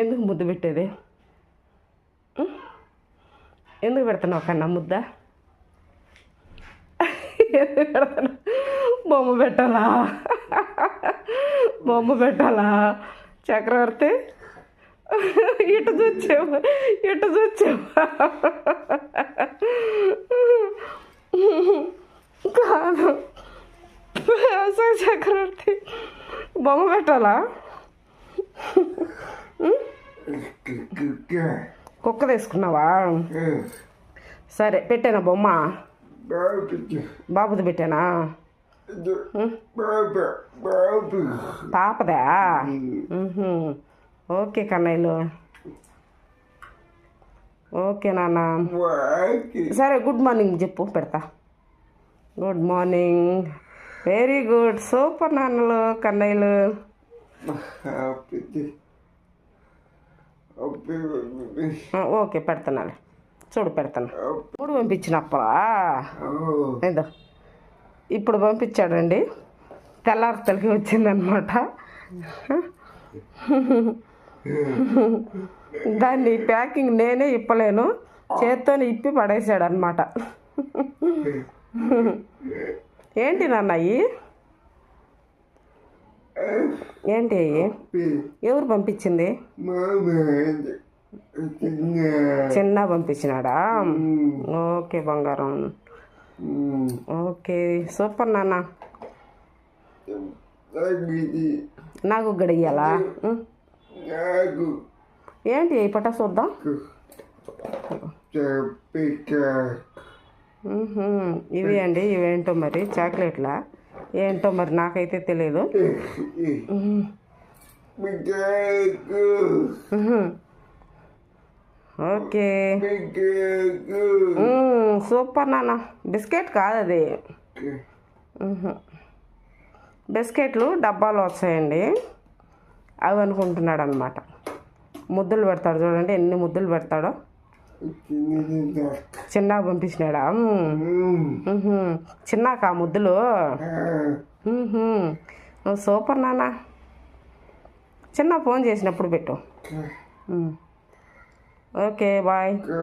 ఎందుకు ముద్దు పెట్టేది? ఎందుకు పెడుతున్నావు కన్నా ముద్ద? ఎందుకు పెడుతున్నావు? బొమ్మ పెట్టాలా? బొమ్మ పెట్టాలా? చక్రవర్తి? ఇటు చూచావు ఇటు చూచావు కాదు. చక్రవర్తి బొమ్మ పెట్టాలా? కుక్క తీసుకున్నావా సరే పెట్టానా బొమ్మ? బాబుది పెట్టానా? పాపదా? ఓకే కన్నయ్యలు. ఓకే నాన్న. సరే గుడ్ మార్నింగ్ చెప్పు పెడతా. Good morning. Very good. Super నాన్నలు కన్నయ్యలు. ఓకే. పెడతాను చూడు పెడతాను. ఇప్పుడు పంపించినప్పరా ఏదో ఇప్పుడు పంపించాడండి. తెల్లారి తలకి వచ్చిందనమాట. దాన్ని ప్యాకింగ్ నేనే ఇప్పలేను. చేత్తోనే ఇప్పి పడేసాడు అనమాట ఏంటి నాన్న ఏంటి? ఎవరు పంపించింది? చిన్న పంపించినాడా? ఓకే బంగారం. ఓకే సూపర్ నాన్న. నాకు గడియాలా ఏంటి ఈ పట చూద్దాం. ఇవి అండి ఇవేంటో మరి? చాక్లెట్లా? ఏంటో మరి నాకైతే తెలియదు ఓకే. సూపర్ నాన్న. బిస్కెట్ కాదు అది. బిస్కెట్లు డబ్బాలు వచ్చాయండి. అవి అనుకుంటున్నాడు అనమాట ముద్దులు పెడతాడు చూడండి ఎన్ని ముద్దులు పెడతాడో. చిన్నగా పంపించినాడా? చిన్నాక ఆ ముద్దులు నువ్వు సూపర్ నాన్న. చిన్న ఫోన్ చేసినప్పుడు పెట్టు. Okay bye.